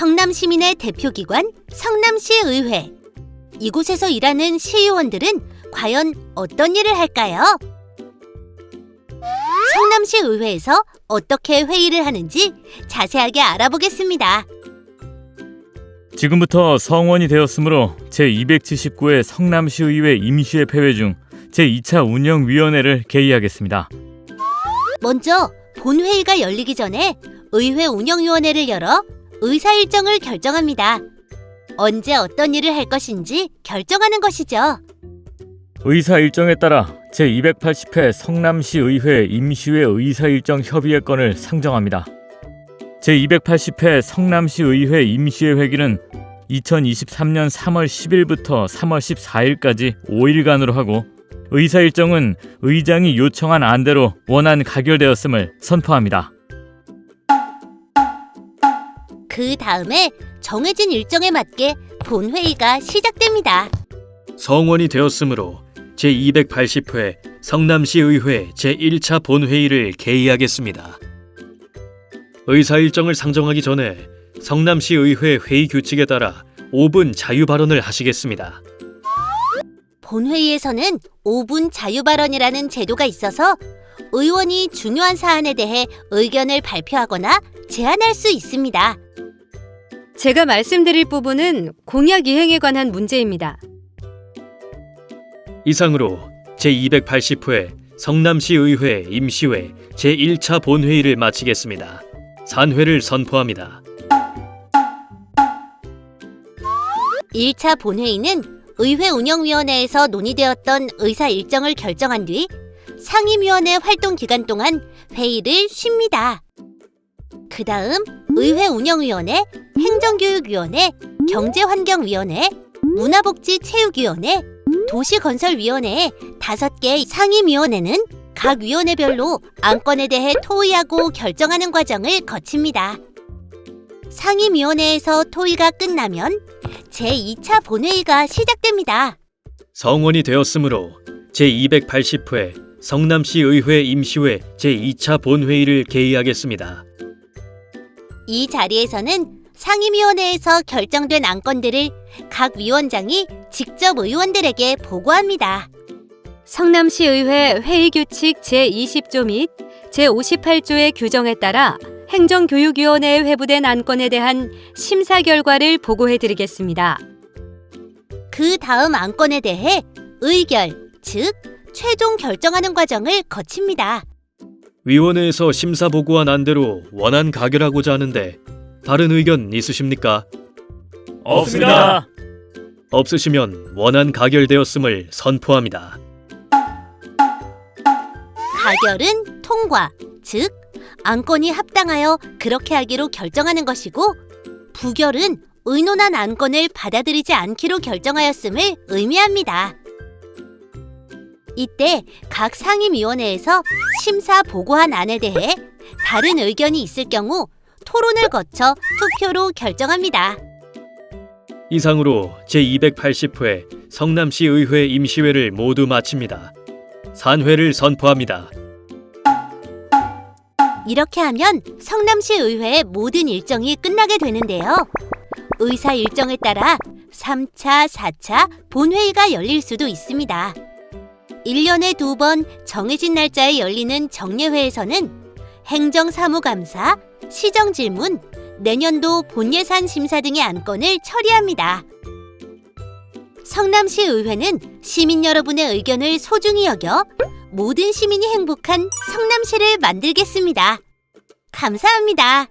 성남 시민의 대표기관 성남시 의회. 이곳에서 일하는 시의원들은 과연 어떤 일을 할까요? 성남시 의회에서 어떻게 회의를 하는지 자세하게 알아보겠습니다. 지금부터 성원이 되었으므로 제279회 성남시의회 임시회 폐회 중 제2차 운영위원회를 개의하겠습니다. 먼저 본회의가 열리기 전에 의회 운영위원회를 열어 의사 일정을 결정합니다. 언제 어떤 일을 할 것인지 결정하는 것이죠. 의사 일정에 따라 제280회 성남시의회 임시회 의사 일정 협의회 건을 상정합니다. 제280회 성남시의회 임시회 회기는 2023년 3월 10일부터 3월 14일까지 5일간으로 하고 의사 일정은 의장이 요청한 안대로 원안 가결되었음을 선포합니다. 그 다음에 정해진 일정에 맞게 본회의가 시작됩니다. 성원이 되었으므로 제280회 성남시의회 제1차 본회의를 개의하겠습니다. 의사 일정을 상정하기 전에 성남시의회 회의 규칙에 따라 5분 자유 발언을 하시겠습니다. 본회의에서는 5분 자유 발언이라는 제도가 있어서 의원이 중요한 사안에 대해 의견을 발표하거나 제안할 수 있습니다. 제가 말씀드릴 부분은 공약 이행에 관한 문제입니다. 이상으로 제280회 성남시의회 임시회 제1차 본회의를 마치겠습니다. 산회를 선포합니다. 1차 본회의는 의회 운영위원회에서 논의되었던 의사 일정을 결정한 뒤 상임위원회 활동 기간 동안 회의를 쉽니다. 그 다음 의회 운영위원회, 행정교육위원회, 경제환경위원회, 문화복지체육위원회, 도시건설위원회 다섯 개 상임위원회는 각 위원회별로 안건에 대해 토의하고 결정하는 과정을 거칩니다. 상임위원회에서 토의가 끝나면 제2차 본회의가 시작됩니다. 성원이 되었으므로 제280회 성남시의회 임시회 제2차 본회의를 개의하겠습니다. 이 자리에서는 상임위원회에서 결정된 안건들을 각 위원장이 직접 의원들에게 보고합니다. 성남시의회 회의규칙 제20조 및 제58조의 규정에 따라 행정교육위원회에 회부된 안건에 대한 심사 결과를 보고해 드리겠습니다. 그 다음 안건에 대해 의결, 즉 최종 결정하는 과정을 거칩니다. 위원회에서 심사 보고한 안대로 원안 가결하고자 하는데 다른 의견 있으십니까? 없습니다. 없으시면 원안 가결되었음을 선포합니다. 가결은 통과, 즉 안건이 합당하여 그렇게 하기로 결정하는 것이고 부결은 의논한 안건을 받아들이지 않기로 결정하였음을 의미합니다. 이때 각 상임위원회에서 심사 보고한 안에 대해 다른 의견이 있을 경우 토론을 거쳐 투표로 결정합니다. 이상으로 제280회 성남시 의회 임시회를 모두 마칩니다. 산회를 선포합니다. 이렇게 하면 성남시 의회의 모든 일정이 끝나게 되는데요. 의사 일정에 따라 3차, 4차 본회의가 열릴 수도 있습니다. 1년에 두 번 정해진 날짜에 열리는 정례회에서는 행정사무감사, 시정질문, 내년도 본예산 심사 등의 안건을 처리합니다. 성남시 의회는 시민 여러분의 의견을 소중히 여겨 모든 시민이 행복한 성남시를 만들겠습니다. 감사합니다.